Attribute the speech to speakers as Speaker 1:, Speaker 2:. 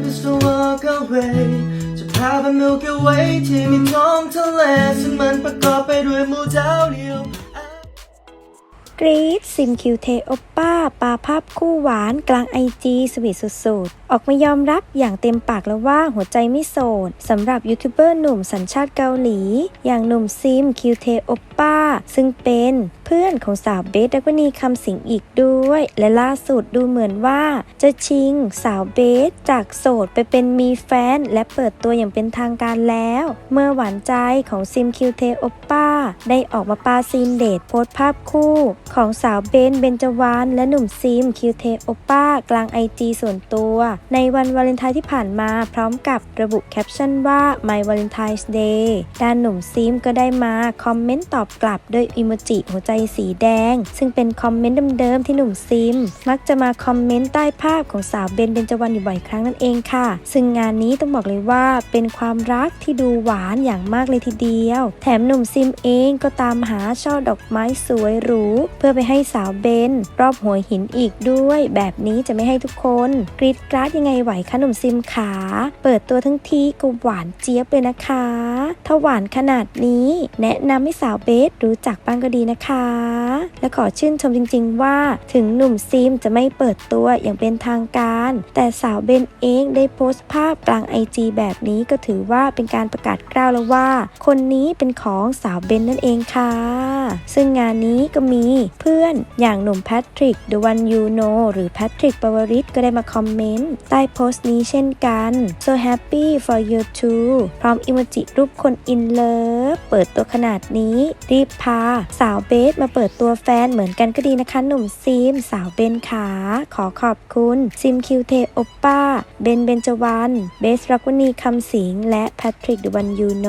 Speaker 1: Away จะพาไป Milky Way ที่มีท้องทะเลซึ่งมันประกอบไปด้วยหมู่ดาวเดียว
Speaker 2: กรีดซิมคิวเทโอป้าปาภาพคู่หวานกลางไอจีสวีทสุดๆ ออกมายอมรับอย่างเต็มปากแล้วว่าหัวใจไม่โสดสำหรับยูทูบเบอร์หนุ่มสัญชาติเกาหลี อย่างหนุ่มซิมคิวเทโอป้า ซึ่งเป็นเพื่อนของสาวเบสดักวนีคำสิงอีกด้วย และล่าสุดดูเหมือนว่า จะชิงสาวเบสจากโสดไปเป็นมีแฟน และเปิดตัวอย่างเป็นทางการแล้ว เมื่อหวานใจของซิมคิวเทโอป้า ได้ออกมาปาซีนเดทโพสภาพคู่ ของสาวเบนเบนจวานและหนุ่มซิมคิวเทโอป้ากลางไอจีส่วนตัว ในวันวาเลนไทน์ที่ผ่านมาพร้อมกับระบุแคปชั่นว่า My Valentine's Day ด้านหนุ่มซิมก็ได้มาคอมเมนต์ตอบกลับด้วยอิโมจิหัวใจสีแดง ซึ่งเป็นคอมเมนต์เดิมๆที่หนุ่มซิม มักจะมาคอมเมนต์ใต้ภาพของสาวเบนเบนจวานอยู่บ่อยครั้งนั่นเองค่ะ ซึ่งงานนี้ต้องบอกเลยว่าเป็นความรักที่ดูหวานอย่างมากเลยทีเดียว แถมหนุ่มซิมเองก็ตามหาช่อดอกไม้สวยหรู เพื่อไปให้สาวเบน รอบหัวหินอีกด้วย แบบนี้จะไม่ให้ทุกคนกรีดกราดยังไงไหวคะหนุ่มซิมขาเปิดตัวทั้งทีก็หวานเจี๊ยบเลยนะคะ ถ้าหวานขนาดนี้ แนะนำให้สาวเบสรู้จักบ้างก็ดีนะคะ และขอชื่นชมจริง ๆ ว่า ถึงหนุ่มซิมจะไม่เปิดตัวอย่างเป็นทางการ แต่สาวเบนเองได้โพสต์ภาพกลางไอจีแบบนี้ก็ถือว่าเป็นการประกาศกล้าวแล้วว่า คนนี้เป็นของสาวเบนนั่นเองค่ะ ซึ่งงานนี้ก็มีเพื่อนอย่างหนุ่มแพทริก The One You Know หรือแพทริกปวริศก็ได้มาคอมเมนต์ใต้โพสต์นี้เช่นกัน so happy for you too พร้อมอิโมจิรูปคนอินเลิฟเปิดตัวขนาดนี้ รีบพา สาวเบสมาเปิดตัวแฟนเหมือนกันก็ดีนะคะ หนุ่มซิม สาวเบนขาขอขอบคุณซิมคิวเทโอป้า เบนเบนจวัน เบสรักวณีคำสิงและแพทริกดูวันยูโน